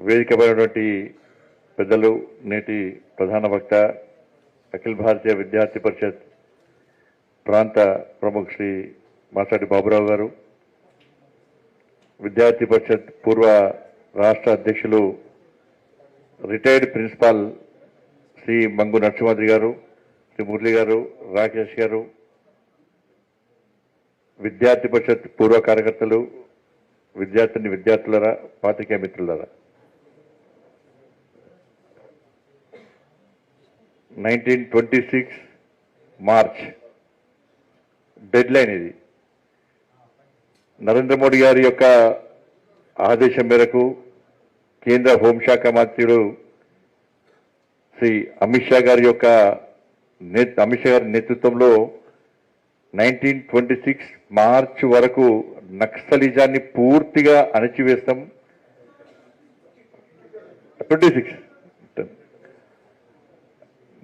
వేదికపైనటువంటి పెద్దలు నేటి ప్రధాన వక్త అఖిల భారతీయ విద్యార్థి పరిషత్ ప్రాంత ప్రముఖ శ్రీ మాసాటి బాబురావు గారు విద్యార్థి పరిషత్ పూర్వ రాష్ట్ర అధ్యక్షులు రిటైర్డ్ ప్రిన్సిపాల్ శ్రీ మంగు నరసింహాద్రి గారు శ్రీ మురళి గారు రాకేష్ గారు విద్యార్థి పరిషత్ పూర్వ కార్యకర్తలు విద్యార్థిని విద్యార్థులరా పాతికేయ మిత్రులరా. Nineteen twenty six March. Deadline ఇది. నరేంద్ర మోడీ గారి యొక్క ఆదేశం మేరకు కేంద్ర హోంశాఖ మంత్రులు శ్రీ అమిత్ షా గారి యొక్క అమిత్ షా గారి నేతృత్వంలో నైన్టీన్ ట్వంటీ సిక్స్ మార్చ్ వరకు నక్సలిజాన్ని పూర్తిగా అణచివేస్తాం. ట్వంటీ సిక్స్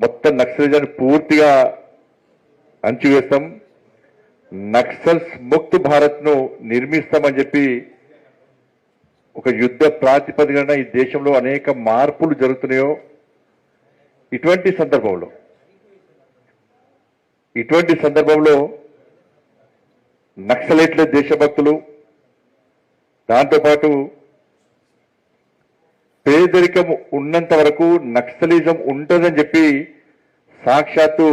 మొత్తం నక్సలిజాన్ని పూర్తిగా అంచివేస్తాం. నక్సల్స్ ముక్త్ భారత్ను నిర్మిస్తామని చెప్పి ఒక యుద్ధ ప్రాతిపదికన ఈ దేశంలో అనేక మార్పులు జరుగుతున్నాయో ఇటువంటి సందర్భంలో ఇటువంటి సందర్భంలో నక్సలైట్ల దేశభక్తులు. దాంతోపాటు పేదరికం ఉన్నంత వరకు నక్సలిజం ఉంటుందని చెప్పి సాక్షాత్తు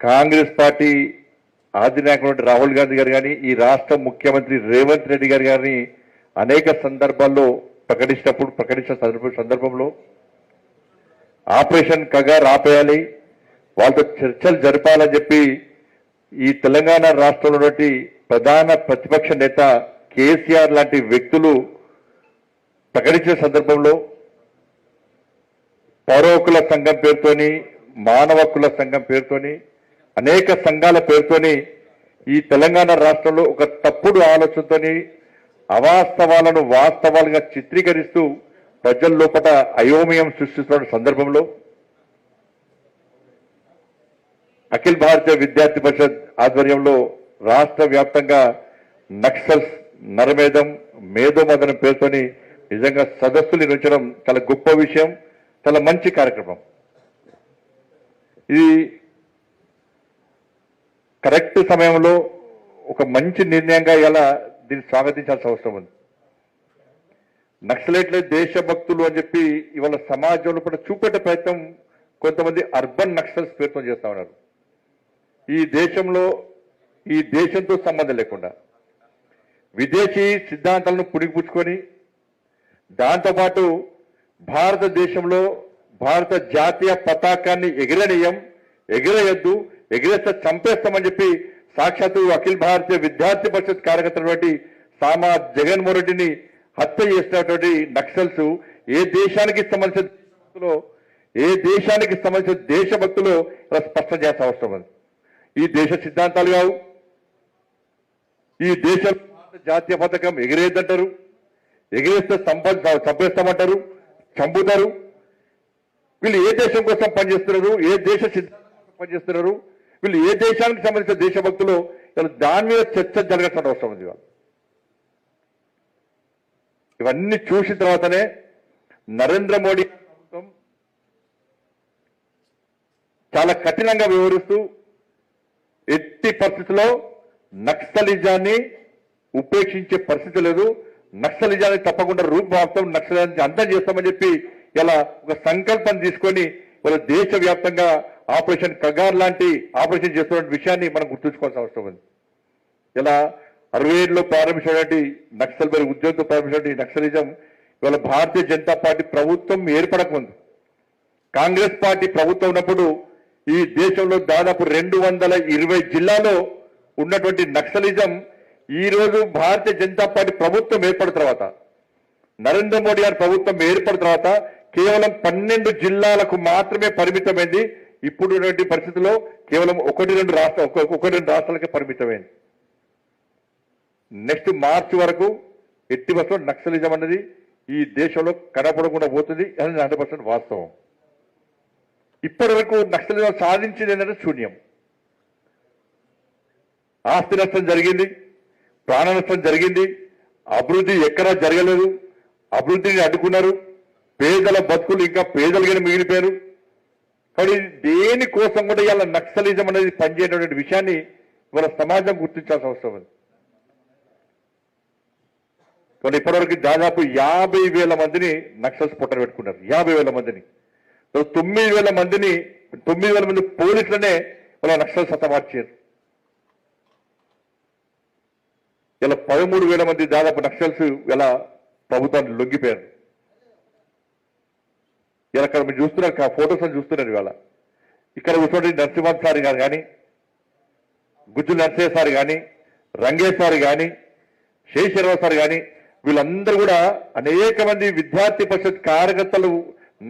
కాంగ్రెస్ పార్టీ ఆదినాయకుడు రాహుల్ గాంధీ గారు కానీ ఈ రాష్ట్ర ముఖ్యమంత్రి రేవంత్ రెడ్డి గారు గారిని అనేక సందర్భాల్లో ప్రకటించినప్పుడు ప్రకటించిన సందర్భ- సందర్భంలో ఆపరేషన్ కగార్ ఆపేయాలి వాళ్ళతో చర్చలు జరపాలని చెప్పి ఈ తెలంగాణ రాష్ట్రంలో ప్రధాన ప్రతిపక్ష నేత కేసీఆర్ లాంటి వ్యక్తులు ప్రకటించిన సందర్భంలో పౌరవకుల సంఘం పేరుతోని మానవ హక్కుల సంఘం పేరుతోని అనేక సంఘాల పేరుతోని ఈ తెలంగాణ రాష్ట్రంలో ఒక తప్పుడు ఆలోచనతోని అవాస్తవాలను వాస్తవాలుగా చిత్రీకరిస్తూ ప్రజల లోపల అయోమయం సృష్టిస్తున్న సందర్భంలో అఖిల భారతీయ విద్యార్థి పరిషత్ ఆధ్వర్యంలో రాష్ట్ర వ్యాప్తంగా నక్సల్స్ నరమేధం మేధోమదనం పేరుతోని నిజంగా సదస్సులు నిర్వహించడం చాలా గొప్ప విషయం చాలా మంచి కార్యక్రమం. ఇది కరెక్ట్ సమయంలో ఒక మంచి నిర్ణయంగా ఇలా దీన్ని స్వాగతించాల్సిన అవసరం ఉంది. నక్సలైట్ల దేశభక్తులు అని చెప్పి ఇవాళ సమాజంలో కూడా చూపెట్టే ప్రయత్నం కొంతమంది అర్బన్ నక్సల్స్ ప్రయత్నం చేస్తూ ఉన్నారు. ఈ దేశంలో ఈ దేశంతో సంబంధం లేకుండా విదేశీ సిద్ధాంతాలను పుడిగిపుచ్చుకొని దాంతోపాటు భారతదేశంలో భారత జాతీయ పతాకాన్ని ఎగిరనీయం ఎగిరేయద్దు ఎగిరేస్తే చంపేస్తామని చెప్పి సాక్షాత్తు అఖిల భారతీయ విద్యార్థి పరిషత్ కార్యకర్తటువంటి సామా జగన్మోహన్ రెడ్డిని హత్య చేసినటువంటి నక్సల్స్ ఏ దేశానికి సంబంధించిన ఏ దేశానికి సంబంధించిన దేశభక్తులు ఇలా స్పష్టం చేయాల్సిన అవసరం ఈ దేశ సిద్ధాంతాలు కావు. ఈ దేశ జాతీయ పథకం ఎగిరేదంటారు ఎగిరేస్తే సంపద చంపేస్తామంటారు చంపుతారు. వీళ్ళు ఏ దేశం కోసం పనిచేస్తున్నారు ఏ దేశ సిద్ధాంతం పనిచేస్తున్నారు వీళ్ళు ఏ దేశానికి సంబంధించిన దేశభక్తులు దాని మీద చర్చ జరగాల్సిన అవసరం ఉంది ఇవన్నీ చూసిన తర్వాతనే నరేంద్ర మోడీ ప్రభుత్వం చాలా కఠినంగా వివరిస్తూ ఎట్టి పరిస్థితిలో నక్సలిజాన్ని ఉపేక్షించే పరిస్థితి లేదు. నక్సలిజాన్ని తప్పకుండా రూపుమాపుతాం నక్సలిజాన్ని అంతం చేస్తామని చెప్పి ఇలా ఒక సంకల్పం తీసుకొని వాళ్ళ దేశవ్యాప్తంగా ఆపరేషన్ కగార్ లాంటి ఆపరేషన్ చేస్తున్న విషయాన్ని మనం గుర్తుంచుకోవాల్సిన అవసరం ఉంది. ఇలా అరవై ఏడులో ప్రారంభించినటువంటి నక్సల్ బరి ఉద్యోగంతో ప్రారంభించినటువంటి నక్సలిజం ఇవాళ భారతీయ జనతా పార్టీ ప్రభుత్వం ఏర్పడకముందు కాంగ్రెస్ పార్టీ ప్రభుత్వం ఉన్నప్పుడు ఈ దేశంలో దాదాపు రెండు వందల ఇరవై జిల్లాలో ఉన్నటువంటి నక్సలిజం ఈరోజు భారతీయ జనతా పార్టీ ప్రభుత్వం ఏర్పడిన తర్వాత నరేంద్ర మోడీ గారి ప్రభుత్వం ఏర్పడిన తర్వాత కేవలం పన్నెండు జిల్లాలకు మాత్రమే పరిమితమైంది. ఇప్పుడున్నటువంటి పరిస్థితుల్లో కేవలం ఒకటి రెండు రాష్ట్ర ఒక- ఒకటి రెండు రాష్ట్రాలకే పరిమితమైంది. నెక్స్ట్ మార్చి వరకు ఎట్టి బస్సులో నక్సలిజం అన్నది ఈ దేశంలో కనపడకుండా పోతుంది అని హండ్రెడ్ పర్సెంట్ వాస్తవం. ఇప్పటి వరకు నక్సలిజం సాధించింది ఏంటంటే శూన్యం. ఆస్తి నష్టం జరిగింది. ప్రాణ నష్టం జరిగింది. అభివృద్ధి ఎక్కడా జరగలేదు. అభివృద్ధిని అడ్డుకున్నారు. పేదల బతుకులు ఇంకా పేదలుగానే మిగిలిపోయారు. కానీ దేనికోసం కూడా ఇవాళ నక్సలిజం అనేది పనిచేయటువంటి విషయాన్ని మన సమాజం గుర్తించాల్సిన అవసరం ఉంది. కానీ ఇప్పటివరకు దాదాపు యాభై వేల మందిని నక్సల్స్ పుట్టన పెట్టుకున్నారు. యాభై వేల మందిని. తొమ్మిది వేల మందిని తొమ్మిది వేల మంది పోలీసులనే వాళ్ళ నక్సల్స్ హతమార్చారు ఇలా పదమూడు వేల మంది దాదాపు నక్సల్స్ ఇలా ప్రభుత్వాన్ని లొంగిపోయారు. ఇలా అక్కడ మీరు చూస్తున్నారు ఫోటోస్ అని చూస్తున్నారు ఇవాళ. ఇక్కడ కూర్చోండి నరసింహన్ సార్ గారు కానీ గుజ్జు నరసయ్య సార్ కానీ రంగేష్ సార్ కానీ శేషరావు సార్ కానీ వీళ్ళందరూ కూడా అనేక మంది విద్యార్థి పరిషత్ కార్యకర్తలు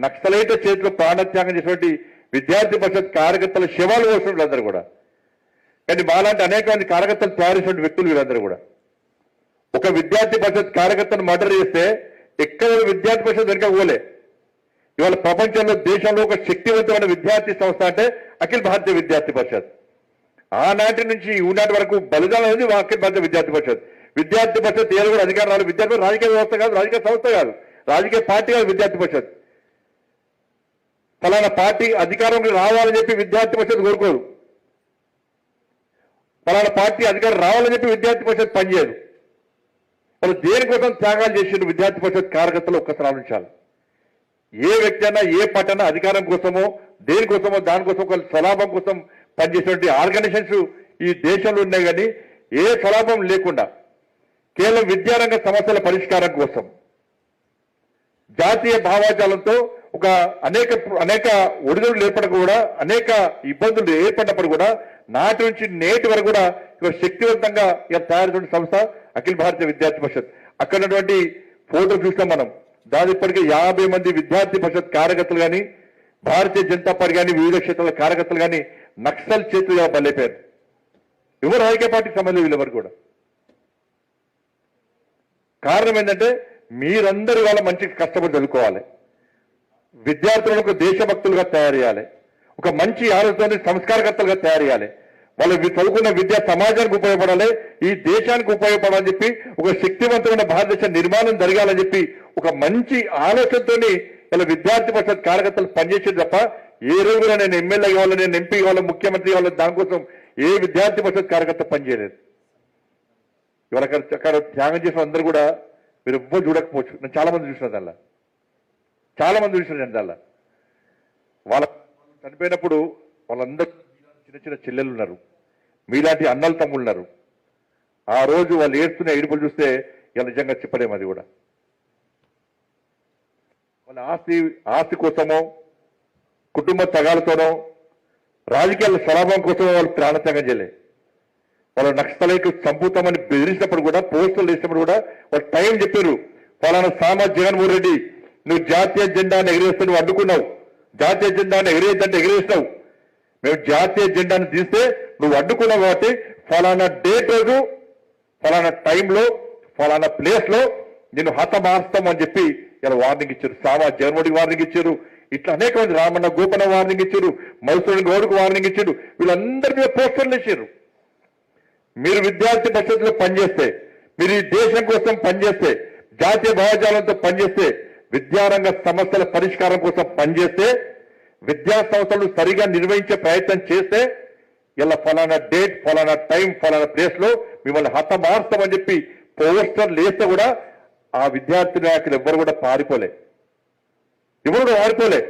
నక్సలైట చేతిలో ప్రాణత్యాగం చేసినటువంటి విద్యార్థి పరిషత్ కార్యకర్తల శవాలు పోసిన వీళ్ళందరూ కూడా. కానీ మాలాంటి అనేక మంది కార్యకర్తలు తయారు చేసిన వ్యక్తులు వీళ్ళందరూ కూడా. ఒక విద్యార్థి పరిషత్ కార్యకర్తను మర్డర్ చేస్తే ఎక్కడ విద్యార్థి పరిషత్ వెనుక పోలే. ఇవాళ ప్రపంచంలో దేశంలో ఒక శక్తివంతమైన విద్యార్థి సంస్థ అంటే అఖిల భారతీయ విద్యార్థి పరిషత్. ఆనాటి నుంచి ఈనాటి వరకు బలిదానం అనేది అఖిల భారతీయ విద్యార్థి పరిషత్. విద్యార్థి పరిషత్ ఏదో కూడా అధికారం రాదు విద్యార్థి రాజకీయ వ్యవస్థ కాదు రాజకీయ సంస్థ కాదు రాజకీయ పార్టీ కాదు విద్యార్థి పరిషత్. ఫలానా పార్టీ అధికారంలో రావాలని చెప్పి విద్యార్థి పరిషత్ కోరుకోరు. ఫలానా పార్టీ అధికారం రావాలని చెప్పి విద్యార్థి పరిషత్ పనిచేయదు. వాళ్ళు దేనికోసం త్యాగాలు చేసిన విద్యార్థి పరిషత్ కార్యకర్తలు ఒక్కసారి ఆలోచించాలి. ఏ వ్యక్తి అయినా ఏ పార్టీ అధికారం కోసమో దేనికోసమో దానికోసం ఒక స్వలాభం కోసం పనిచేసినటువంటి ఆర్గనైజేషన్స్ ఈ దేశంలో ఉన్నాయి కానీ ఏ స్వలాభం లేకుండా కేవలం విద్యారంగ సమస్యల పరిష్కారం కోసం జాతీయ భావాజాలంతో ఒక అనేక అనేక ఒడిదుడులు ఏర్పడక కూడా అనేక ఇబ్బందులు ఏర్పడినప్పుడు కూడా నాటి నుంచి నేటి వరకు కూడా ఇక శక్తివంతంగా ఇలా సంస్థ అఖిల భారతీయ విద్యార్థి పరిషత్. అక్కడ ఉన్నటువంటి ఫోటో చూస్తాం మనం. దాని ఇప్పటికే యాభై మంది విద్యార్థి పరిషత్ కార్యకర్తలు కానీ భారతీయ జనతా పార్టీ కానీ వివిధ క్షేత్రాల కార్యకర్తలు కానీ నక్సల్ చేతులుగా బలైపోయారు? ఎవరు రాజకీయ పార్టీకి సంబంధం వీళ్ళెవరు కూడా. కారణం ఏంటంటే మీరందరూ వాళ్ళ మంచి కష్టపడి చదువుకోవాలి. విద్యార్థులను ఒక దేశభక్తులుగా తయారు చేయాలి. ఒక మంచి ఆలోచన సంస్కారకర్తలుగా తయారు చేయాలి. వాళ్ళు చదువుకున్న విద్య సమాజానికి ఉపయోగపడాలి ఈ దేశానికి ఉపయోగపడాలని చెప్పి ఒక శక్తివంతమైన భారతదేశ నిర్మాణం జరగాలని చెప్పి ఒక మంచి ఆలోచనతోని ఇలా విద్యార్థి పరిషత్ కార్యకర్తలు పనిచేసేది తప్ప ఏ రోజున నేను ఎమ్మెల్యే కావాలి నేను ఎంపీ కావాలి ముఖ్యమంత్రి కావాలి దానికోసం ఏ విద్యార్థి పరిషత్ కార్యకర్త పనిచేయలేదు. ఇవాళ అక్కడ అక్కడ త్యాగం చేసిన అందరూ కూడా మీరు ఎవ్వరు చూడకపోవచ్చు. నేను చాలా మంది చూసిన దానిలా. చాలా మంది చూసిన నేను వాళ్ళ చనిపోయినప్పుడు వాళ్ళందరూ చిన్న చిన్న చెల్లెలు ఉన్నారు మీలాంటి అన్నలు తమ్ముళ్ళు ఉన్నారు ఆ రోజు వాళ్ళు ఏడుస్తున్న ఏడుపులు చూస్తే ఇలా నిజంగా చెప్పలేము అది కూడా. వాళ్ళ ఆస్తి ఆస్తి కోసమో కుటుంబ తగాలతోనో రాజకీయాల స్వలాభం కోసమో వాళ్ళు ప్రాణత్యాగం చేయలే. వాళ్ళు నక్సలైట్ చంపుతామని బెదిరించినప్పుడు కూడా పోస్టులు వేసినప్పుడు కూడా వాళ్ళు టైం చెప్పారు. ఫలానా సామా జగన్మోహన్ రెడ్డి నువ్వు జాతీయ జెండాను ఎగిరేస్తే నువ్వు అడ్డుకున్నావు. జాతీయ జెండాను ఎగిరేద్దంటే ఎగిరేస్తావు మేము జాతీయ జెండాను తీస్తే నువ్వు అడ్డుకున్నావు కాబట్టి ఫలానా డేట్ రోజు ఫలానా టైంలో ఫలానా ప్లేస్లో నేను హతమార్స్తాం అని చెప్పి ఇలా వార్నింగ్ ఇచ్చారు. సామా జర్మడికి వార్నింగ్ ఇచ్చారు. ఇట్లా అనేక మంది రామన్న గోపన్న వార్నింగ్ ఇచ్చారు. మైసూరు గౌడ్కు వార్నింగ్ ఇచ్చారు. వీళ్ళందరి మీద పోస్టర్లు ఇచ్చారు. మీరు విద్యార్థి పరిషత్లో పనిచేస్తే మీరు ఈ దేశం కోసం పనిచేస్తే జాతీయ భావజాలంతో పనిచేస్తే విద్యారంగ సమస్యల పరిష్కారం కోసం పనిచేస్తే విద్యా సంస్థలు సరిగా నిర్వహించే ప్రయత్నం చేస్తే ఇలా ఫలానా డేట్ ఫలానా టైం ఫలానా ప్లేస్లో మిమ్మల్ని హతమార్స్తామని చెప్పి పోస్టర్ లేస్తే కూడా ఆ విద్యార్థి నాయకులు ఎవ్వరు కూడా పారిపోలే. ఎవరు కూడా పారిపోలే.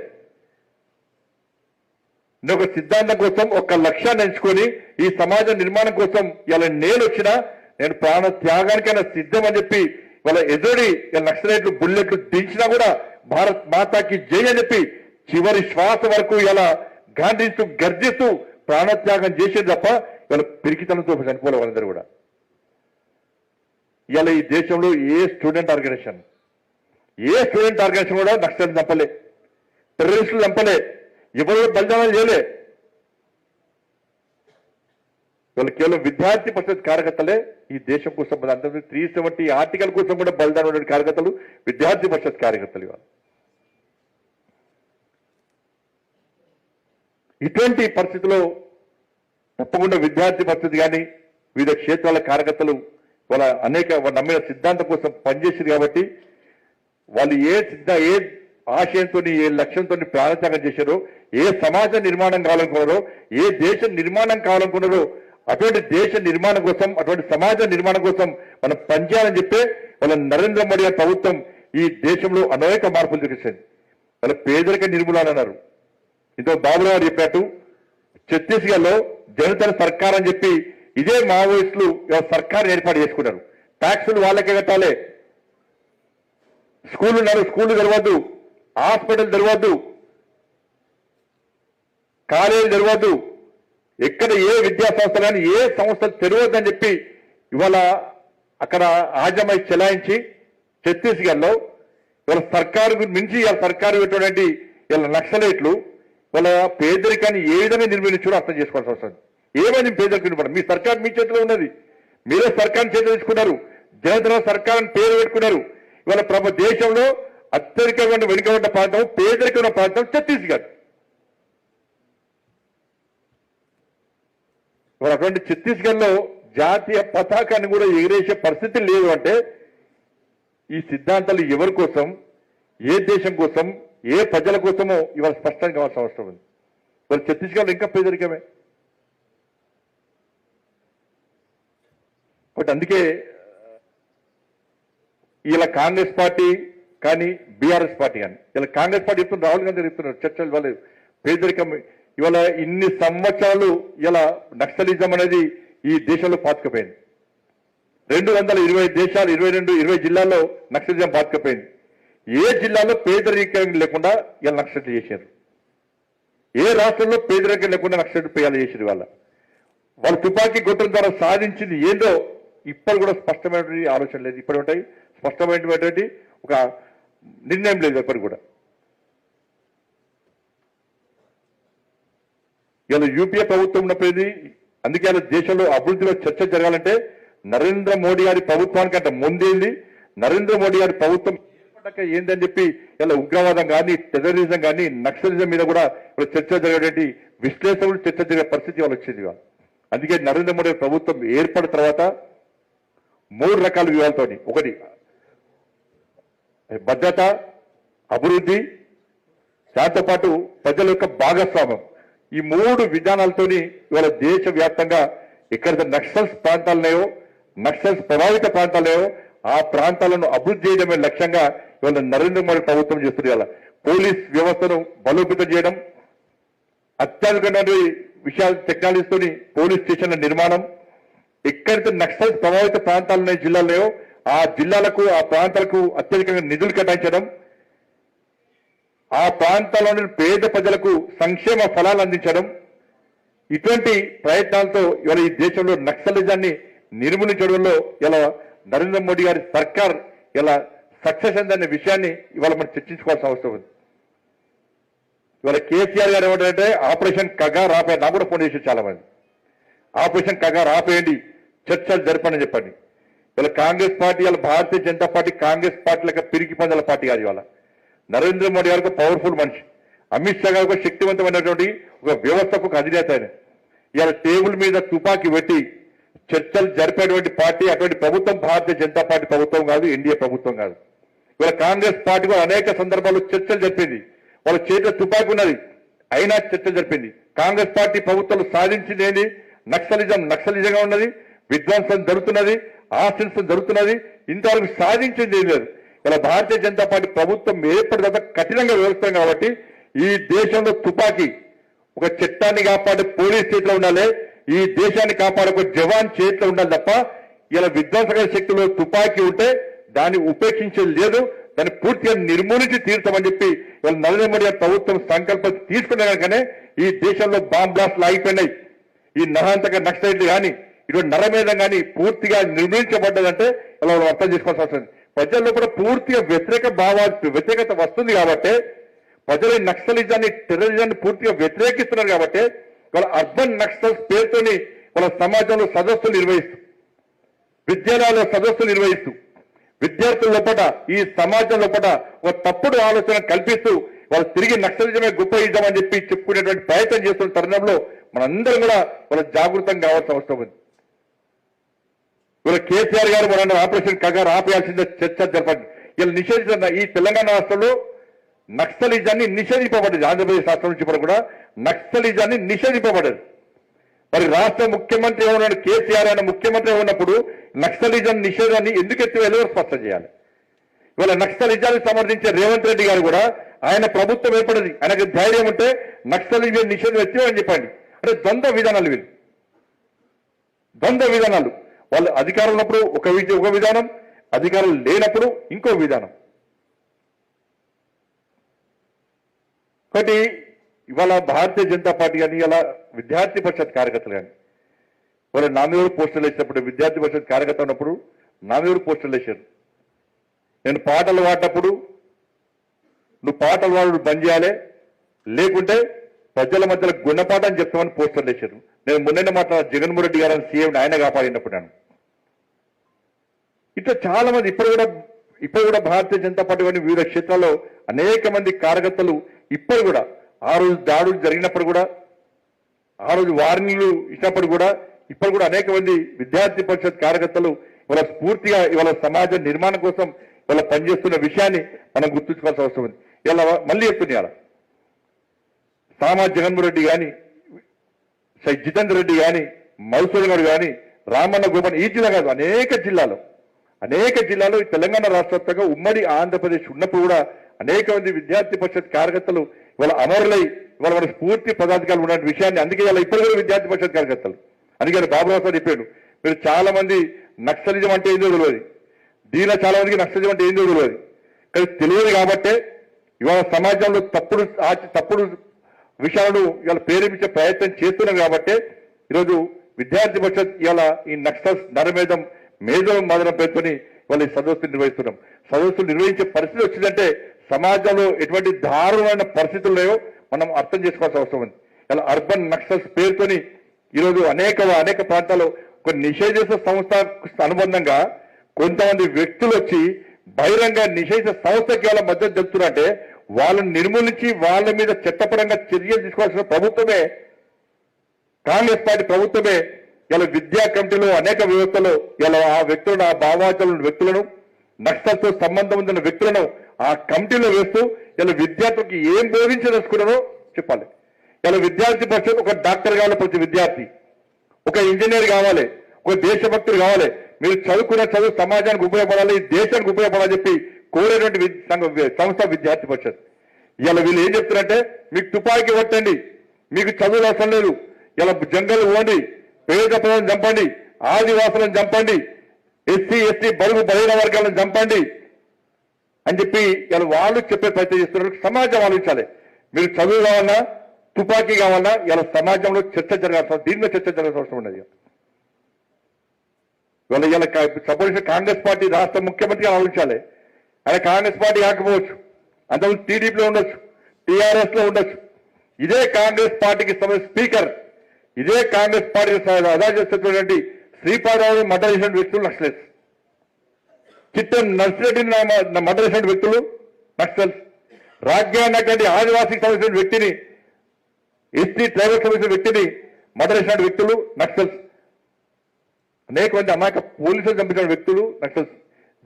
నేను ఒక సిద్ధాంతం కోసం ఒక లక్ష్యాన్ని ఎంచుకొని ఈ సమాజ నిర్మాణం కోసం ఇలా నేను వచ్చినా నేను ప్రాణ త్యాగానికైనా సిద్ధం అని చెప్పి వాళ్ళ ఎదుడి నక్సలైట్లు బుల్లెట్లు దించినా కూడా భారత్ మాతాకి జై అని చెప్పి చివరి శ్వాస వరకు ఇలా గాంధిస్తూ గర్జిస్తూ ప్రాణత్యాగం చేసేది తప్ప ఇలా పిరికితనంతో చనిపోలే వాళ్ళందరూ కూడా. ఇలా ఈ దేశంలో ఏ స్టూడెంట్ ఆర్గనైజేషన్ ఏ స్టూడెంట్ ఆర్గనైజేషన్ కూడా నక్సల్ చంపలే టెర్రరిస్టులు చంపలే ఎవరు బలిదానాలు చేయలే. వాళ్ళు కేవలం విద్యార్థి పరిషత్ కార్యకర్తలే ఈ దేశం కోసం అంత త్రీ సెవెంటీ ఆర్టికల్ కోసం కూడా బలిదానం ఉండే కార్యకర్తలు విద్యార్థి పరిషత్ కార్యకర్తలు ఇవాళ. ఇటువంటి పరిస్థితిలో తప్పకుండా విద్యార్థి పరిస్థితి కానీ వివిధ క్షేత్రాల కార్యకర్తలు వాళ్ళ అనేక వాళ్ళ నమ్మిన సిద్ధాంతం కోసం పనిచేసింది కాబట్టి వాళ్ళు ఏ సిద్ధ ఏ ఆశయంతో ఏ లక్ష్యంతో ప్రాణత్యాగం చేశారో ఏ సమాజ నిర్మాణం కావాలనుకున్నారో ఏ దేశ నిర్మాణం కావాలనుకున్నారో అటువంటి దేశ నిర్మాణం కోసం అటువంటి సమాజ నిర్మాణం కోసం మనం పనిచేయాలని చెప్పే వాళ్ళ నరేంద్ర మోడీ ప్రభుత్వం ఈ దేశంలో అనేక మార్పులు చూపించింది వాళ్ళ పేదరిక నిర్మూలన అన్నారు. ఇంతో బాబురావు గారు చెప్పినట్టు ఛత్తీస్గఢ్లో జనతన సర్కార్ అని చెప్పి ఇదే మావోయిస్టులు సర్కార్ ఏర్పాటు చేసుకున్నారు. ట్యాక్సులు వాళ్ళకే కట్టాలి. స్కూల్ ఉన్నారు స్కూళ్ళు తెరవద్దు. హాస్పిటల్ తెరవద్దు. కాలేజీ తెరవద్దు. ఎక్కడ ఏ విద్యా సంస్థలు కానీ ఏ సంస్థలు తెరవద్దు అని చెప్పి ఇవాళ అక్కడ ఆజమై చెలాయించి ఛత్తీస్గఢ్లో ఇవాళ సర్కారు మించి ఇవాళ సర్కారు పెట్టినటువంటి ఇవాళ నక్సలైట్లు వాళ్ళ పేదరికాన్ని ఏ విధంగా నిర్మించారో అర్థం చేసుకోవాల్సి వస్తుంది ఏమైంది పేదరికం నిర్మాణం మీ సర్కార్ మీ చేతిలో ఉన్నది. మీరే సర్కార్ని చేతిలో తీసుకున్నారు జనతన సర్కార్ని పేరు పెట్టుకున్నారు. ఇవాళ ప్రభు దేశంలో అత్యధికంగా వెనుకబడ్డ ప్రాంతం పేదరికమైన ప్రాంతం ఛత్తీస్గఢ్. ఇవాళ అటువంటి ఛత్తీస్గఢ్లో జాతీయ పతాకాన్ని కూడా ఎగిరేసే పరిస్థితి లేదు అంటే ఈ సిద్ధాంతాలు ఎవరి కోసం ఏ దేశం కోసం ఏ ప్రజల కోసమో ఇవాళ స్పష్టంగా కావాల్సిన అవసరం ఉంది. మరి ఛత్తీస్గఢ్ ఇంకా పేదరికమే బట్ అందుకే ఇలా కాంగ్రెస్ పార్టీ కానీ బీఆర్ఎస్ పార్టీ కానీ ఇలా కాంగ్రెస్ పార్టీ చెప్తున్నారు రాహుల్ గాంధీ చెప్తున్నారు చర్చలు వాళ్ళు పేదరికం ఇవాళ ఇన్ని సంవత్సరాలు ఇలా నక్సలిజం అనేది ఈ దేశంలో పాతుకపోయింది. రెండు వందల ఇరవై దేశాలు ఇరవై రెండు ఇరవై జిల్లాల్లో నక్సలిజం పాతుకపోయింది. ఏ జిల్లాలో పేదరికం లేకుండా ఇలా నక్షత్రం చేశారు? ఏ రాష్ట్రంలో పేదరికం లేకుండా నక్సలి పేయాలి చేశారు వాళ్ళ వాళ్ళు తుపాకీ గొట్టం ద్వారా సాధించింది ఏందో ఇప్పుడు కూడా స్పష్టమైనటువంటి ఆలోచన లేదు. ఇప్పుడు ఉంటాయి. స్పష్టమైనటువంటి ఒక నిర్ణయం లేదు ఎప్పటికి కూడా. ఇలా యూపీఏ ప్రభుత్వం ఉన్నప్పుడు అందుకే అలా దేశంలో అభివృద్ధిలో చర్చ జరగాలంటే నరేంద్ర మోడీ గారి ప్రభుత్వానికంటే ముందేంది? నరేంద్ర మోడీ గారి ప్రభుత్వం ఏర్పడ్డాక ఏందని చెప్పి ఇలా ఉగ్రవాదం కానీ టెర్రరిజం కానీ నక్సలిజం మీద కూడా ఇప్పుడు చర్చ జరిగేటువంటి విశ్లేషకులు చర్చ జరిగే పరిస్థితి వాళ్ళు వచ్చింది అందుకే నరేంద్ర మోడీ ప్రభుత్వం ఏర్పడిన తర్వాత మూడు రకాల వ్యూహాలతో ఒకటి భద్రత అభివృద్ధి దాంతో పాటు ప్రజల యొక్క భాగస్వామ్యం. ఈ మూడు విధానాలతోని ఇవాళ దేశ వ్యాప్తంగా ఎక్కడైతే నక్సల్స్ ప్రాంతాలున్నాయో నక్సల్స్ ప్రభావిత ప్రాంతాలున్నాయో ఆ ప్రాంతాలను అభివృద్ధి చేయడమే లక్ష్యంగా ఇవాళ నరేంద్ర మోడీ ప్రభుత్వం చేస్తుంది ఇవాళ. పోలీస్ వ్యవస్థను బలోపేతం చేయడం అత్యాధునికమైన విషయాలు టెక్నాలజీతోని పోలీస్ స్టేషన్ల నిర్మాణం ఎక్కడైతే నక్సల్ ప్రభావిత ప్రాంతాలు ఉన్నాయి జిల్లాలో ఆ జిల్లాలకు ఆ ప్రాంతాలకు అత్యధికంగా నిధులు కేటాయించడం ఆ ప్రాంతాల్లోని పేద ప్రజలకు సంక్షేమ ఫలాలు అందించడం ఇటువంటి ప్రయత్నాలతో ఇవాళ ఈ దేశంలో నక్సలిజాన్ని నిర్మూలించడంలో ఇలా నరేంద్ర మోడీ గారి సర్కార్ ఇలా సక్సెస్ అయిందనే విషయాన్ని ఇవాళ మనం చర్చించుకోవాల్సిన అవసరం ఉంది. ఇవాళ కేసీఆర్ గారు ఏమంటారంటే ఆపరేషన్ కగా రాపే నా కూడా ఫోన్ చేసి చాలా మంది ఆపరేషన్ కగా రాపేయండి చర్చలు జరపని చెప్పండి. ఇవాళ కాంగ్రెస్ పార్టీ ఇవాళ భారతీయ జనతా పార్టీ కాంగ్రెస్ పార్టీ లెక్క పిరికి పందల పార్టీ కాదు ఇవాళ. నరేంద్ర మోడీ గారు పవర్ఫుల్ మనిషి. అమిత్ షా గారికి శక్తివంతమైనటువంటి ఒక వ్యవస్థకు ఒక అధినేత ఆయన. ఇవాళ టేబుల్ మీద తుపాకీ పెట్టి చర్చలు జరిపేటువంటి పార్టీ అటువంటి ప్రభుత్వం భారతీయ జనతా పార్టీ ప్రభుత్వం కాదు ఎన్డీఏ ప్రభుత్వం కాదు. ఇవాళ కాంగ్రెస్ పార్టీ కూడా అనేక సందర్భాల్లో చర్చలు జరిపింది. వాళ్ళ చేతిలో తుపాకి ఉన్నది. అయినా చర్చలు జరిపింది. కాంగ్రెస్ పార్టీ ప్రభుత్వాలు సాధించింది ఏంది? నక్సలిజం నక్సలిజంగా ఉన్నది. విధ్వంసం జరుగుతున్నది. ఆశించడం జరుగుతున్నది. ఇంతవరకు సాధించింది ఏం లేదు. ఇలా భారతీయ జనతా పార్టీ ప్రభుత్వం ఏర్పడి కఠినంగా వ్యవస్థం కాబట్టి ఈ దేశంలో తుపాకీ ఒక చట్టాన్ని కాపాడే పోలీస్ చేతిలో ఉండాలి. ఈ దేశాన్ని కాపాడే ఒక జవాన్ చేతిలో ఉండాలి తప్ప ఇలా విధ్వంసక శక్తిలో తుపాకీ ఉంటే దాన్ని ఉపేక్షించేది లేదు దాన్ని పూర్తిగా నిర్మూలించి తీరుతామని చెప్పి ఇవాళ నరేంద్ర మోడీ ప్రభుత్వం సంకల్పం తీసుకున్న కనుకనే ఈ దేశంలో బాంబ్ బ్లాస్ట్లు ఆగిపోయినాయి. ఈ నరాంతక నక్సలైట్లు కానీ ఇటువంటి నరమేధం కానీ పూర్తిగా నిర్మూలించబడ్డదంటే ఇలా అర్థం చేసుకోవాల్సి వస్తుంది ప్రజల్లో కూడా పూర్తిగా వ్యతిరేక భావా వ్యతిరేకత వస్తుంది కాబట్టి ప్రజలు నక్సలిజాన్ని టెర్రరిజాన్ని పూర్తిగా వ్యతిరేకిస్తున్నారు కాబట్టి వాళ్ళ అర్బన్ నక్సల్స్ పేరుతోని వాళ్ళ సమాజంలో సదస్సులు నిర్వహిస్తూ విద్యాలయాల్లో సదస్సులు నిర్వహిస్తూ విద్యార్థుల లోపల ఈ సమాజం లోపల ఒక తప్పుడు ఆలోచన కల్పిస్తూ వాళ్ళు తిరిగి నక్సలిజమే గొప్ప అని చెప్పి చెప్పుకునేటువంటి ప్రయత్నం చేస్తున్న తరుణంలో మనందరం కూడా వాళ్ళు జాగృతం కావాల్సిన అవసరం ఉంది. ఇవాళ కేసీఆర్ గారు మన ఆపరేషన్ కగారు ఆపేయాల్సిందే చర్చ జరపండి. ఇలా నిషేధించిన ఈ తెలంగాణ రాష్ట్రంలో నక్సలిజాన్ని నిషేధింపబడ్డది. ఆంధ్రప్రదేశ్ రాష్ట్రం నుంచి ఇప్పుడు కూడా నక్సలిజాన్ని నిషేధింపబడ్డది. మరి రాష్ట్ర ముఖ్యమంత్రి ఉన్నాడు కేసీఆర్ అనే ముఖ్యమంత్రి ఉన్నప్పుడు నక్సలిజం నిషేధాన్ని ఎందుకు ఎత్తివేయాలో స్పష్టం చేయాలి? ఇవాళ నక్సలిజాన్ని సమర్థించే రేవంత్ రెడ్డి గారు కూడా ఆయన ప్రభుత్వం ఏర్పడింది. ఆయనకు ధైర్యం ఉంటే నక్సలిజం నిషేధం ఎత్తివని చెప్పండి. అంటే ద్వంద్వ విధానాలు వీళ్ళు. ద్వంద్వ విధానాలు. వాళ్ళు అధికారం ఉన్నప్పుడు ఒక ఒక విధానం అధికారం లేనప్పుడు ఇంకో విధానం. కాబట్టి ఇవాళ భారతీయ జనతా పార్టీ కానీ ఇలా విద్యార్థి పరిషత్ కార్యకర్తలు కానీ మరి నా పోస్టులు పోస్టర్లు వేసినప్పుడు విద్యార్థి పరిషత్ కార్యకర్త ఉన్నప్పుడు నా పోస్టులు వేశారు నేను పాటలు పాడినప్పుడు నువ్వు పాటలు వాడు బంద్ చేయాలి. లేకుంటే ప్రజల మధ్యలో గుణపాఠం అని చెప్తామని పోస్టర్లు వేశారు నేను మొన్న మాట్లాడిన జగన్మోహన్ రెడ్డి గారు సీఎం ఆయన కాపాడినప్పుడు నేను. ఇట్లా చాలా మంది ఇప్పుడు కూడా ఇప్పుడు కూడా భారతీయ జనతా పార్టీ వారిని వివిధ క్షేత్రాల్లో అనేక మంది కార్యకర్తలు ఇప్పుడు కూడా ఆ రోజు దాడులు జరిగినప్పుడు కూడా ఆ రోజు వార్నింగ్లు ఇచ్చినప్పుడు కూడా ఇప్పుడు కూడా అనేక మంది విద్యార్థి పరిషత్ కార్యకర్తలు ఇవాళ స్ఫూర్తిగా ఇవాళ సమాజ నిర్మాణం కోసం ఇవాళ పనిచేస్తున్న విషయాన్ని మనం గుర్తుంచుకోవాల్సిన అవసరం ఉంది. ఇలా మళ్ళీ చెప్తున్నాయి సామా జగన్మోహన్ రెడ్డి కానీ సై జితేందర్ రెడ్డి కానీ మధుసూదన్ గారు కానీ రామన్న గోపన్ ఈ జిల్లా కాదు అనేక జిల్లాలో అనేక జిల్లాలో ఈ తెలంగాణ రాష్ట్ర ఉమ్మడి ఆంధ్రప్రదేశ్ ఉన్నప్పుడు కూడా అనేక మంది విద్యార్థి పరిషత్ కార్యకర్తలు ఇవాళ అమరులై ఇవాళ మన స్ఫూర్తి పదాధికారులు ఉన్న విషయాన్ని అందుకే ఇలా ఇప్పుడు కూడా విద్యార్థి పరిషత్ కార్యకర్తలు. అందుకని బాబురావు సార్ చెప్పాడు. మీరు చాలా మంది నక్సలిజం అంటే ఏందో తెలియదు. దీనిలో చాలా మందికి నక్సలిజం అంటే ఏందో తెలియదు. కానీ తెలియదు కాబట్టే ఇవాళ సమాజంలో తప్పుడు తప్పుడు విషయాలను ఇవాళ ప్రేరేపించే ప్రయత్నం చేస్తున్నాం కాబట్టే ఈరోజు విద్యార్థి పరిషత్ ఇవాళ ఈ నక్సల్స్ నరమేధం మేధం మదనం పేర్కొని వాళ్ళు ఈ సదస్సులు నిర్వహిస్తున్నాం. సదస్సులు నిర్వహించే పరిస్థితి వచ్చిందంటే సమాజంలో ఎటువంటి దారుణమైన పరిస్థితులు ఉన్నాయో మనం అర్థం చేసుకోవాల్సిన అవసరం ఉంది. ఇలా అర్బన్ నక్సల్స్ పేరుతోని ఈరోజు అనేక అనేక ప్రాంతాల్లో కొన్ని నిషేధ సంస్థ అనుబంధంగా కొంతమంది వ్యక్తులు వచ్చి బహిరంగ నిషేధ సంస్థకి వాళ్ళ మద్దతు చెప్తున్నారంటే వాళ్ళని నిర్మూలించి వాళ్ళ మీద చట్టపరంగా చర్యలు తీసుకోవాల్సిన ప్రభుత్వమే కాంగ్రెస్ పార్టీ ప్రభుత్వమే ఇలా విద్యా కమిటీలో అనేక వ్యవస్థలో ఇలా ఆ వ్యక్తులను ఆ భావాచల వ్యక్తులను నక్సల్తో సంబంధం ఉన్న వ్యక్తులను ఆ కమిటీలో వేస్తూ ఇలా విద్యార్థులకు ఏం బోధించదలుచుకున్నారో చెప్పాలి. ఇలా విద్యార్థి పరిషత్ ఒక డాక్టర్ కావాలి ప్రతి విద్యార్థి. ఒక ఇంజనీర్ కావాలి ఒక దేశభక్తులు కావాలి. మీరు చదువుకున్న చదువు సమాజానికి ఉపయోగపడాలి దేశానికి ఉపయోగపడాలని చెప్పి కోరేటువంటి సంఘ- సంస్థ విద్యార్థి పరిషత్. ఇలా వీళ్ళు ఏం చెప్తున్నారంటే మీకు తుపాకీ కొట్టండి మీకు చదువులు అవసరం లేదు. ఇలా జంగల్ పోండి పేద ప్రజలను చంపండి ఆదివాసులను చంపండి ఎస్సీ ఎస్టీ బరువు బలహీన వర్గాలను చంపండి అని చెప్పి ఇలా వాళ్ళు చెప్పే ప్రయత్నం చేస్తున్నారు. సమాజం ఆలోచించాలి. మీరు చదువు కావాలన్నా తుపాకీ కావాలా? ఇలా సమాజంలో చర్చ జరగాల్సిన దీని మీద చర్చ జరగాల్సిన అవసరం ఉన్నది ఇవాళ. ఇలా సపోజ్ కాంగ్రెస్ పార్టీ రాష్ట్ర ముఖ్యమంత్రి ఆలోచించాలి. ఆయన కాంగ్రెస్ పార్టీ కాకపోవచ్చు. అంతకుముందు టీడీపీలో ఉండొచ్చు టీఆర్ఎస్లో ఉండొచ్చు. ఇదే కాంగ్రెస్ పార్టీకి సంబంధించిన స్పీకర్ ఇదే కాంగ్రెస్ పార్టీ అదా చేస్తున్నటువంటి శ్రీపాదరావు మర్డర్ చేసిన వ్యక్తులు నక్సలెస్ చిట్టం నర్సిరెడ్డిని మర్డర్ చేసిన వ్యక్తులు నక్సల్స్ రాజ్యాంగ ఆదివాసీకి సంబంధించిన వ్యక్తిని ఎస్టీ ట్రైబల్ సంబంధించిన వ్యక్తిని మర్డర్ చేసిన వ్యక్తులు నక్సల్స్. అనేక మంది అమాయక పోలీసులు చంపించిన వ్యక్తులు నక్సల్స్.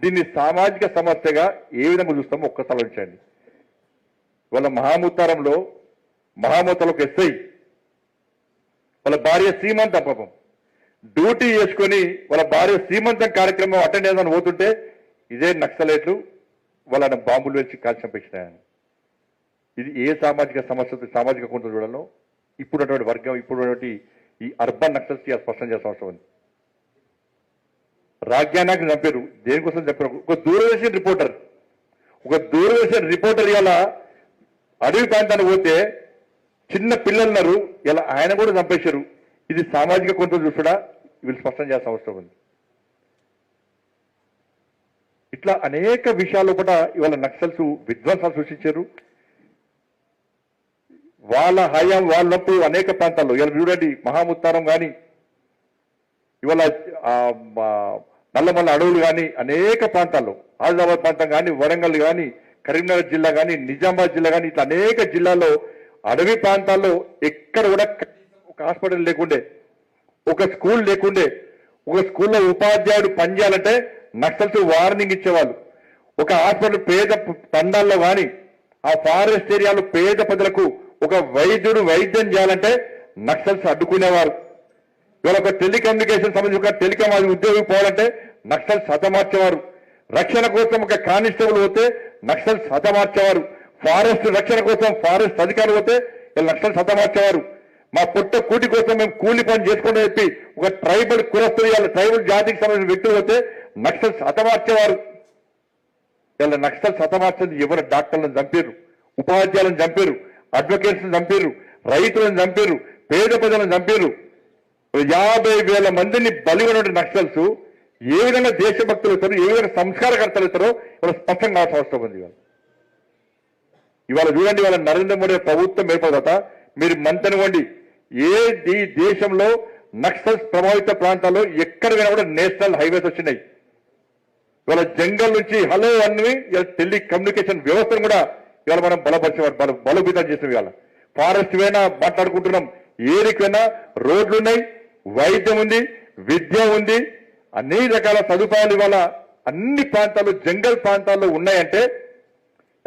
దీన్ని సామాజిక సమస్యగా ఏ విధంగా చూస్తామో ఒక్కసారి ఆలోచించండి. వాళ్ళ మహామూతారంలో మహామూతలో ఒక ఎస్ఐ వాళ్ళ భార్య సీమంతం పాపం. డ్యూటీ చేసుకొని వాళ్ళ భార్య శ్రీమంతం కార్యక్రమం అటెండ్ చేద్దామని పోతుంటే ఇదే నక్సలేట్లు వాళ్ళని బాంబులు వేసి కాల్చి చంపించినాయని ఇది ఏ సామాజిక సమస్య సామాజిక కొంత చూడాలో ఇప్పుడున్నటువంటి వర్గం ఇప్పుడున్నటువంటి ఈ అర్బన్ నక్సల్స్ స్పష్టం చేసిన అవసరం ఉంది. రాజ్యానికి చంపారు దేనికోసం చెప్పారు ఒక దూరదర్శన్ రిపోర్టర్. ఒక దూరదర్శన్ రిపోర్టర్ ఇలా అడవి ప్రాంతానికి పోతే చిన్న పిల్లలున్నారు ఇలా ఆయన కూడా చంపేశారు. ఇది సామాజిక కొంత చూసుడా వీళ్ళు స్పష్టం చేయాల్సిన అవసరం ఉంది. ఇట్లా అనేక విషయాల్లో కూడా ఇవాళ నక్సల్స్ విధ్వంసాలు సృష్టించారు. వాళ్ళ హయాం వాళ్ళప్పుడు అనేక ప్రాంతాల్లో. ఇలా చూడండి మహాముత్తారం కానీ ఇవాళ నల్లమల్ల అడవులు కానీ అనేక ప్రాంతాల్లో. ఆదిలాబాద్ ప్రాంతం కానీ వరంగల్ కానీ కరీంనగర్ జిల్లా కానీ నిజామాబాద్ జిల్లా కానీ ఇట్లా అనేక జిల్లాల్లో అడవి ప్రాంతాల్లో ఎక్కడ కూడా ఒక హాస్పిటల్ లేకుండే ఒక స్కూల్ లేకుండే ఒక స్కూల్లో ఉపాధ్యాయుడు పనిచేయాలంటే నక్సల్స్ వార్నింగ్ ఇచ్చేవాళ్ళు. ఒక హాస్పిటల్ పేద తండాల్లో కానీ ఆ ఫారెస్ట్ ఏరియాలో పేద ప్రజలకు ఒక వైద్యుడు వైద్యం చేయాలంటే నక్సల్స్ అడ్డుకునేవారు. ఇవాళ ఒక టెలికమ్యూనికేషన్ సంబంధించి ఒక టెలికాం అది ఉద్యోగం పోవాలంటే నక్సల్స్ హతమార్చేవారు. రక్షణ కోసం ఒక కానిస్టేబుల్ పోతే నక్సల్స్ హతమార్చేవారు. ఫారెస్ట్ రక్షణ కోసం ఫారెస్ట్ అధికారులు పోతే వీళ్ళు నక్సల్స్ హతమార్చేవారు. మా పొట్ట కూటి కోసం మేము కూలి పని చేసుకుంటూ చెప్పి ఒక ట్రైబల్ కులస్తులు ఇవాళ ట్రైబల్ జాతికి సంబంధించిన వ్యక్తులు పోతే నక్సల్స్ హతమార్చేవారు. వీళ్ళ నక్సల్స్ హతమార్చింది ఎవరు? డాక్టర్లను చంపారు ఉపాధ్యాయులను చంపారు అడ్వకేట్స్ చంపారు రైతులను చంపారు పేద ప్రజలను చంపారు యాభై వేల మందిని బలిగొన్న నక్సల్స్ ఏ విధంగా దేశభక్తులు అవుతారు ఏ విధంగా సంస్కారకర్తలు అవుతారో ఇవాళ స్పష్టంగా కావాల్సిన అవసరం ఉంది ఇవాళ. ఇవాళ చూడండి ఇవాళ నరేంద్ర మోడీ ప్రభుత్వం ఏర్పడత మీరు మంతనివ్వండి ఏ ఈ దేశంలో నక్సల్స్ ప్రభావిత ప్రాంతాల్లో ఎక్కడ కూడా నేషనల్ హైవేస్ వచ్చినాయి. ఇవాళ జంగల్ నుంచి హలో అన్ని టెలికమ్యూనికేషన్ టెలి కమ్యూనికేషన్ వ్యవస్థను కూడా ఇవాళ మనం బలపరిచే బల బలోపేతం చేసాం ఇవాళ. ఫారెస్ట్ పోయినా మాట్లాడుకుంటున్నాం. ఏరికైనా రోడ్లు ఉన్నాయి వైద్యం ఉంది విద్య ఉంది. అన్ని రకాల సదుపాయాలు ఇవాళ అన్ని ప్రాంతాలు జంగల్ ప్రాంతాల్లో ఉన్నాయంటే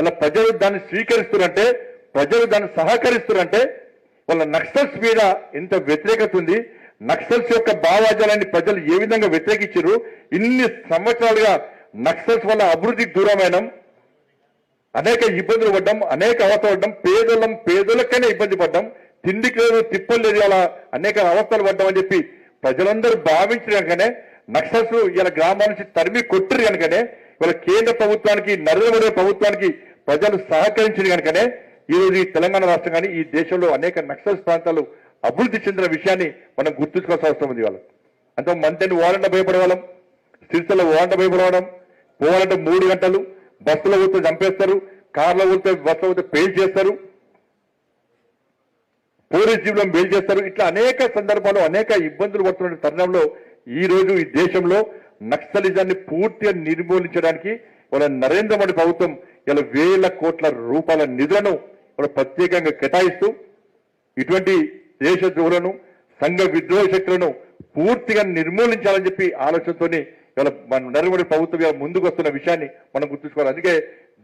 ఇలా ప్రజలు దాన్ని స్వీకరిస్తున్నారంటే ప్రజలు దాన్ని సహకరిస్తున్నారంటే వాళ్ళ నక్సల్స్ మీద ఎంత వ్యతిరేకత ఉంది. నక్సల్స్ యొక్క భావాజాలాన్ని ప్రజలు ఏ విధంగా వ్యతిరేకించారు? ఇన్ని సంవత్సరాలుగా నక్సల్స్ వల్ల అభివృద్ధికి దూరమైన. అనేక ఇబ్బందులు పడ్డాం అనేక అవస్థలు పడ్డం పేదలం పేదలకైనా ఇబ్బంది పడ్డాం తిండికి లేదు తిప్పలు లేదు అనేక అవస్థలు పడ్డామని చెప్పి ప్రజలందరూ భావించిన కనుకనే నక్సల్స్ ఇలా గ్రామాల నుంచి తరిమి కొట్టిరు కనుకనే ఇవాళ కేంద్ర ప్రభుత్వానికి నరేంద్ర మోడీ ప్రభుత్వానికి ప్రజలు సహకరించిన కనుకనే ఈ రోజు ఈ తెలంగాణ రాష్ట్రం కానీ ఈ దేశంలో అనేక నక్సల్స్ ప్రాంతాలు అభివృద్ధి చెందిన విషయాన్ని మనం గుర్తుంచుకోవాల్సిన అవసరం ఉంది ఇవాళ. అంత మంతని ఓడంట భయపడవాళ్ళం సిరిసిల్ల ఓలంట భయపడవడం పోవాలంటే మూడు గంటలు బస్సులో పోతే చంపేస్తారు కార్లో పోతే బస్సులో పోతే పేల్ చేస్తారు పోలీస్ జీవులను బెయిల్ చేస్తారు. ఇట్లా అనేక సందర్భాలు అనేక ఇబ్బందులు పడుతున్న తరుణంలో ఈ రోజు ఈ దేశంలో నక్సలిజాన్ని పూర్తిగా నిర్మూలించడానికి వాళ్ళ నరేంద్ర మోడీ ప్రభుత్వం ఇలా వేల కోట్ల రూపాయల నిధులను వాళ్ళ ప్రత్యేకంగా కేటాయిస్తూ ఇటువంటి దేశద్రోహులను సంఘ విద్రోహ శక్తులను పూర్తిగా నిర్మూలించాలని చెప్పి ఆలోచనతోని ఇవాళ మన నరేంద్ర మోడీ ప్రభుత్వం ముందుకు వస్తున్న విషయాన్ని మనం గుర్తుంచుకోవాలి. అందుకే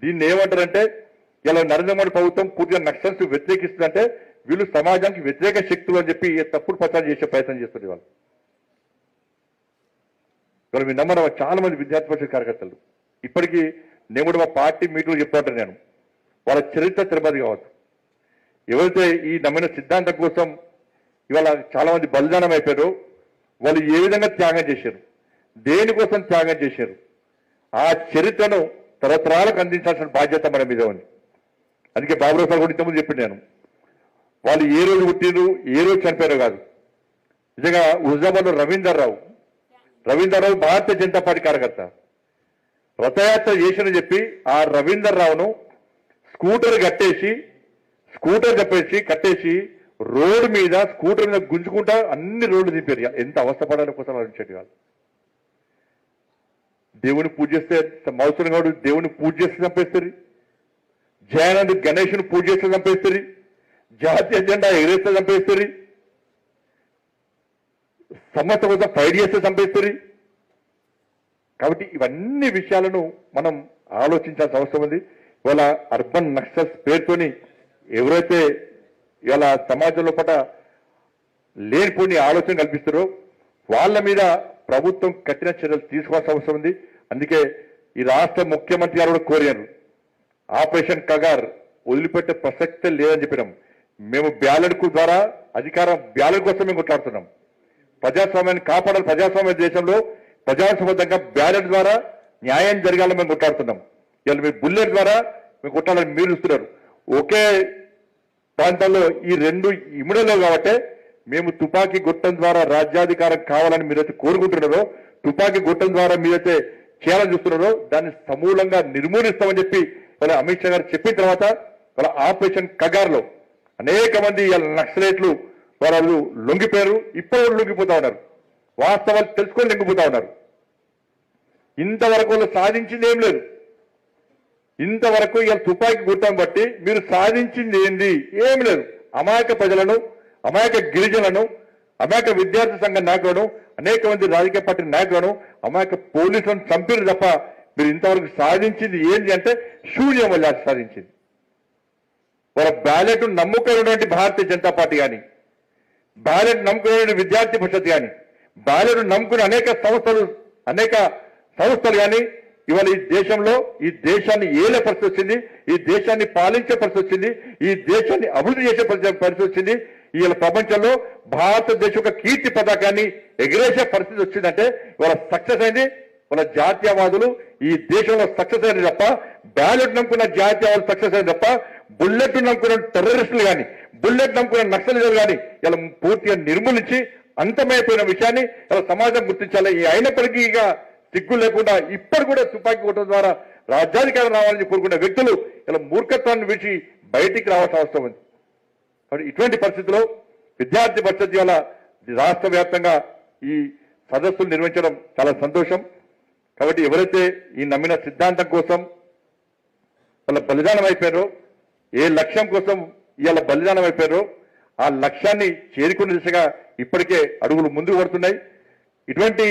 దీన్ని ఏమంటారంటే ఇలా నరేంద్ర మోడీ ప్రభుత్వం పూర్తిగా నక్సల్స్ వ్యతిరేకిస్తుందంటే వీళ్ళు సమాజానికి వ్యతిరేక శక్తులు అని చెప్పి తప్పుడు ప్రచారం చేసే ప్రయత్నం చేస్తుంది వాళ్ళు ఇవాళ మీ నమ్మడం చాలా మంది విద్యార్థి పరిషత్ కార్యకర్తలు. ఇప్పటికీ నేను కూడా మా పార్టీ మీటింగ్లో చెప్తుంటాను నేను. వాళ్ళ చరిత్ర తిరుపతి కావచ్చు. ఎవరైతే ఈ నమ్మిన సిద్ధాంతం కోసం ఇవాళ చాలా మంది బలిదానం అయిపోయారో వాళ్ళు ఏ విధంగా త్యాగం చేశారు? దేనికోసం త్యాగం చేశారు? ఆ చరిత్రను తరతరాలకు అందించాల్సిన బాధ్యత మన మీద ఉంది. అందుకే బాబురావు సార్ కూడా ఇంతకుముందు చెప్పింది నేను. వాళ్ళు ఏ రోజు పుట్టిరు ఏ రోజు చనిపోయారో కాదు. నిజంగా హుజాబాద్లో రవీందర్ రావు. రవీందర్ రావు భారతీయ జనతా పార్టీ కార్యకర్త. రథయాత్ర చేసిన చెప్పి ఆ రవీందర్ రావును స్కూటర్ కట్టేసి స్కూటర్ కట్టేసి కట్టేసి రోడ్డు మీద స్కూటర్ మీద గుంజుకుంటా అన్ని రోడ్లు దింపారు. ఎంత అవస్థపడాలి కోసం ఆలోచించేది వాళ్ళు దేవుని పూజ చేస్తే మౌసరం కాదు దేవుని పూజ చేస్తే చంపేస్తారు. జయానంద్ గణేష్ను పూజ చేస్తే చంపేస్తారు. జాతీయ జెండా ఎగరేస్తే చంపేస్తారు. సమస్త కోసం ఫైట్ చేస్తే చంపేస్తారు. కాబట్టి ఇవన్నీ విషయాలను మనం ఆలోచించాల్సిన అవసరం ఉంది. ఇవాళ అర్బన్ నక్సల్స్ పేరుతోని ఎవరైతే ఇవాళ సమాజంలో పట లేనిపోని ఆలోచన కల్పిస్తారో వాళ్ళ మీద ప్రభుత్వం కఠిన చర్యలు తీసుకోవాల్సిన అవసరం ఉంది. అందుకే ఈ రాష్ట్ర ముఖ్యమంత్రి గారు కూడా కోరారు. ఆపరేషన్ కగార్ వదిలిపెట్టే ప్రసక్తే లేదని చెప్పినాం. మేము బ్యాలెట్కు ద్వారా అధికారం బ్యాలెట్ కోసం మేము కొట్లాడుతున్నాం. ప్రజాస్వామ్యాన్ని కాపాడాలి. ప్రజాస్వామ్య దేశంలో ప్రజాసంబద్ధంగా బ్యాలెట్ ద్వారా న్యాయం జరగాలని మేము కొట్లాడుతున్నాం. ఇవాళ మీ బుల్లెట్ ద్వారా మేము కొట్టాలని మీరు ఇస్తున్నారు ఒకే ప్రాంతాల్లో ఈ రెండు ఇముడలో కాబట్టి మేము తుపాకీ గుట్టం ద్వారా రాజ్యాధికారం కావాలని మీరైతే కోరుకుంటున్నారో తుపాకీ గుట్టం ద్వారా మీరైతే చేయాలని చూస్తున్నారో దాన్ని సమూలంగా నిర్మూలిస్తామని చెప్పి వాళ్ళ అమిత్ షా గారు చెప్పిన తర్వాత వాళ్ళ ఆపరేషన్ కగార్లో అనేక మంది నక్సలేట్లు నక్సలైట్లు వాళ్ళు లొంగిపోయారు ఇప్పుడు లొంగిపోతా ఉన్నారు. వాస్తవాలు తెలుసుకొని లొంగిపోతా ఉన్నారు. ఇంతవరకు వాళ్ళు సాధించింది ఏం లేదు. ఇంతవరకు ఇవాళ తుపాకీ గుట్టం బట్టి మీరు సాధించింది ఏంది? ఏం లేదు. అమాయక ప్రజలను అమాయక గిరిజనులను అమాయక విద్యార్థి సంఘ నాయకులను అనేక మంది రాజకీయ పార్టీ నాయకులను అమాయక పోలీసులను చంపిరు తప్ప మీరు ఇంతవరకు సాధించింది ఏంటి అంటే శూన్యం వల్ల సాధించింది. వాళ్ళ బ్యాలెట్ నమ్ముకున్నటువంటి భారతీయ జనతా పార్టీ కానీ బ్యాలెట్ నమ్ముకునే విద్యార్థి పరిషత్ కానీ బ్యాలెట్ నమ్ముకునే అనేక సంస్థలు అనేక సంస్థలు కానీ ఇవాళ ఈ దేశంలో ఈ దేశాన్ని ఏలే పరిస్థితి వచ్చింది ఈ దేశాన్ని పాలించే పరిస్థితి వచ్చింది ఈ దేశాన్ని అభివృద్ధి చేసే పరిస్థితి వచ్చింది. ఇవాళ ప్రపంచంలో భారతదేశం యొక్క కీర్తి పతాకాన్ని ఎగిరేసే పరిస్థితి వచ్చిందంటే వాళ్ళ సక్సెస్ అయింది. వాళ్ళ జాతీయవాదులు ఈ దేశంలో సక్సెస్ అయింది తప్ప బ్యాలెట్ నమ్ముకున్న జాతీయవాదులు సక్సెస్ అయింది తప్ప బుల్లెట్ నమ్ముకున్న టెర్రరిస్టులు కానీ బుల్లెట్ నమ్ముకున్న నక్సలిజాలు కానీ ఇలా పూర్తిగా నిర్మూలించి అంతమైపోయిన విషయాన్ని ఇలా సమాజం గుర్తించాలి. ఈ అయినప్పటికీ ఇక సిగ్గు లేకుండా ఇప్పటి కూడా తుపాకీ కొట్టడం ద్వారా రాజ్యాధికారం రావాలని కోరుకునే వ్యక్తులు ఇలా మూర్ఖత్వాన్ని విడిచి బయటికి రావాల్సిన అవసరం ఉంది. ఇటువంటి పరిస్థితుల్లో విద్యార్థి పరిషత్ వల్ల రాష్ట్ర వ్యాప్తంగా ఈ సదస్సులు నిర్వహించడం చాలా సంతోషం. కాబట్టి ఎవరైతే ఈ నమ్మిన సిద్ధాంతం కోసం వాళ్ళ బలిదానం అయిపోయారో ఏ లక్ష్యం కోసం ఇవాళ బలిదానం అయిపోయారో ఆ లక్ష్యాన్ని చేరుకునే దిశగా ఇప్పటికే అడుగులు ముందుకు పడుతున్నాయి. ఇటువంటి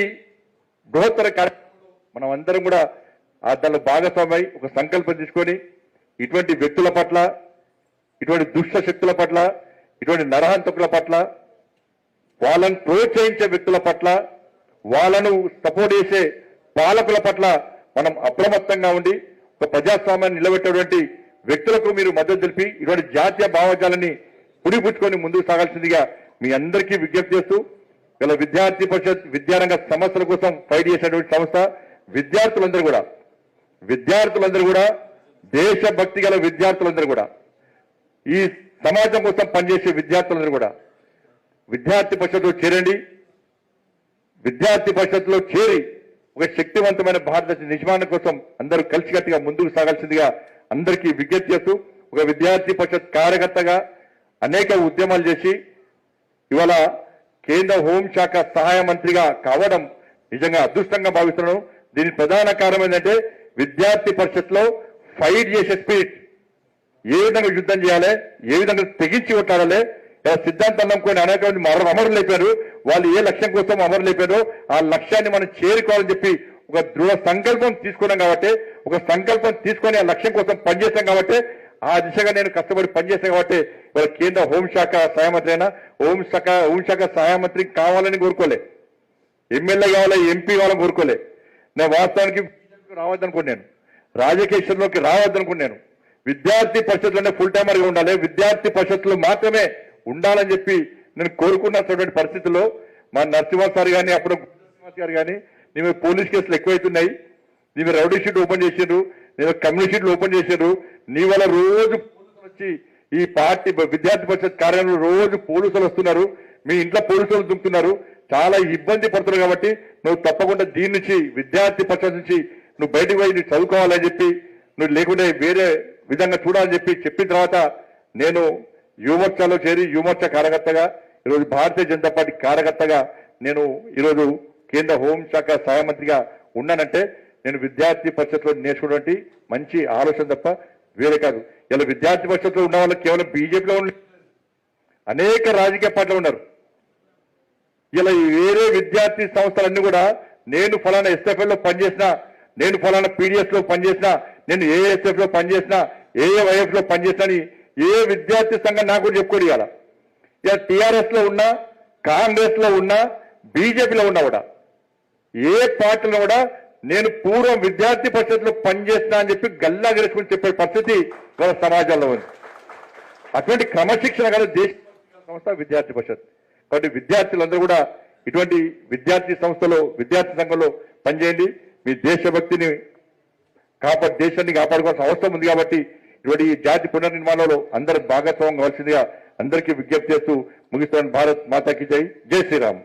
బృహత్తర కార్యక్రమంలో మనం అందరం కూడా దానిలో భాగస్వామై ఒక సంకల్పం తీసుకొని ఇటువంటి వ్యక్తుల పట్ల ఇటువంటి దుష్ట శక్తుల పట్ల ఇటువంటి నరహంతకుల పట్ల వాళ్ళను ప్రోత్సహించే వ్యక్తుల పట్ల వాళ్ళను సపోర్ట్ చేసే పాలకుల పట్ల మనం అప్రమత్తంగా ఉండి ఒక ప్రజాస్వామ్యాన్ని నిలబెట్టేటువంటి వ్యక్తులకు మీరు మద్దతు తెలిపి ఇటువంటి జాతీయ భావజాలని పుడిపుచ్చుకొని ముందుకు సాగాల్సిందిగా మీ అందరికీ విజ్ఞప్తి చేస్తూ ఇలా విద్యార్థి పరిషత్ విద్యారంగ సమస్యల కోసం ఫైట్ చేసినటువంటి సంస్థ విద్యార్థులందరూ కూడా విద్యార్థులందరూ కూడా దేశభక్తి గల విద్యార్థులందరూ కూడా ఈ సమాజం కోసం పనిచేసే విద్యార్థులందరూ కూడా విద్యార్థి పరిషత్లో చేరండి. విద్యార్థి పరిషత్లో చేరి ఒక శక్తివంతమైన భారతదేశ నిర్మాణం కోసం అందరూ కలిసికట్టుగా ముందుకు సాగాల్సిందిగా అందరికీ విజ్ఞప్తి చేస్తూ ఒక విద్యార్థి పరిషత్ కార్యకర్తగా అనేక ఉద్యమాలు చేసి ఇవాళ కేంద్ర హోంశాఖ సహాయ మంత్రిగా కావడం నిజంగా అదృష్టంగా భావిస్తున్నాను. దీని ప్రధాన కారణం ఏంటంటే విద్యార్థి పరిషత్లో ఫైట్ చేసే స్పిరిట్ ఏ విధంగా యుద్ధం చేయాలి ఏ విధంగా తెగించి కొట్టాలి సిద్ధాంతం నమ్ముకొని అనేక మంది మర అమరులు అయిపోయారు వాళ్ళు ఏ లక్ష్యం కోసం అమరులు అయిపోయారో ఆ లక్ష్యాన్ని మనం చేరుకోవాలని చెప్పి ఒక దృఢ సంకల్పం తీసుకున్నాం కాబట్టి ఒక సంకల్పం తీసుకొని ఆ లక్ష్యం కోసం పనిచేస్తాం కాబట్టి ఆ దిశగా నేను కష్టపడి పనిచేస్తాను కాబట్టి ఇవాళ కేంద్ర హోంశాఖ సహాయ మంత్రి అయినా హోంశాఖ హోంశాఖ సహాయ మంత్రి కావాలని కోరుకోలే. ఎమ్మెల్యే కావాలి ఎంపీ కావాలని కోరుకోలే. నేను వాస్తవానికి రావద్దనుకున్నాను. రాజకీయంలోకి రావద్దనుకున్నాను. విద్యార్థి పరిషత్లోనే ఫుల్ టైమర్గా ఉండాలి. విద్యార్థి పరిషత్తులు మాత్రమే ఉండాలని చెప్పి నేను కోరుకున్నటువంటి పరిస్థితుల్లో మా నరసింహ సార్ కానీ అప్పుడు గారు కానీ మేము పోలీస్ కేసులు ఎక్కువైతున్నాయి. నీవు రౌడీ షీట్ ఓపెన్ చేసారు నేను కమ్యూనిటీ షీట్లు ఓపెన్ చేశారు నీ వల్ల రోజు పోలీసులు వచ్చి ఈ పార్టీ విద్యార్థి పరిషత్ కార్యాలయంలో రోజు పోలీసులు వస్తున్నారు. మీ ఇంట్లో పోలీసులు దుంకుతున్నారు. చాలా ఇబ్బంది పడుతున్నారు కాబట్టి నువ్వు తప్పకుండా దీని నుంచి విద్యార్థి పరిషత్ నుంచి నువ్వు బయటకు పోయి నువ్వు చదువుకోవాలని చెప్పి నువ్వు లేకుంటే వేరే విధంగా చూడాలని చెప్పి చెప్పిన తర్వాత నేను యువమోర్చాలో చేరి యువమోర్చా కార్యకర్తగా ఈరోజు భారతీయ జనతా పార్టీ కార్యకర్తగా నేను ఈరోజు కేంద్ర హోంశాఖ సహాయ మంత్రిగా ఉన్నానంటే నేను విద్యార్థి పరిషత్లో నేర్చుకున్నటువంటి మంచి ఆలోచన తప్ప వేరే కాదు. ఇలా విద్యార్థి పరిషత్లో ఉన్న వాళ్ళు కేవలం బీజేపీలో ఉన్న అనేక రాజకీయ పార్టీలు ఉన్నారు. ఇలా వేరే విద్యార్థి సంస్థలన్నీ కూడా నేను ఫలానా ఎస్ఎఫ్ఎల్లో పనిచేసిన నేను ఫలానా పీడిఎస్లో పనిచేసిన నేను ఏఎస్ఎఫ్లో పనిచేసిన ఏఏవైఎఫ్లో పనిచేసినా ఏ విద్యార్థి సంఘం నాకు కూడా చెప్పుకోడు ఇవాళ. ఇలా టిఆర్ఎస్లో ఉన్నా కాంగ్రెస్లో ఉన్నా బీజేపీలో ఉన్నా కూడా ఏ పార్టీలో కూడా నేను పూర్వం విద్యార్థి పరిషత్లో పనిచేస్తున్నా అని చెప్పి గల్లా గెలుచుకుని చెప్పే పరిస్థితి మన సమాజంలో ఉంది. అటువంటి క్రమశిక్షణ గల దేశ సంస్థ విద్యార్థి పరిషత్. కాబట్టి విద్యార్థులందరూ కూడా ఇటువంటి విద్యార్థి సంస్థలో విద్యార్థి సంఘంలో పనిచేయండి. మీ దేశభక్తిని కాబట్టి దేశాన్ని కాపాడుకోవాల్సిన అవసరం ఉంది కాబట్టి ఇటువంటి జాతి పునర్నిర్మాణంలో అందరూ భాగస్వామ్యం కావాల్సిందిగా అందరికీ విజ్ఞప్తి చేస్తూ ముగిస్తాను భారత్ మాతాకి జై. జై శ్రీరామ్.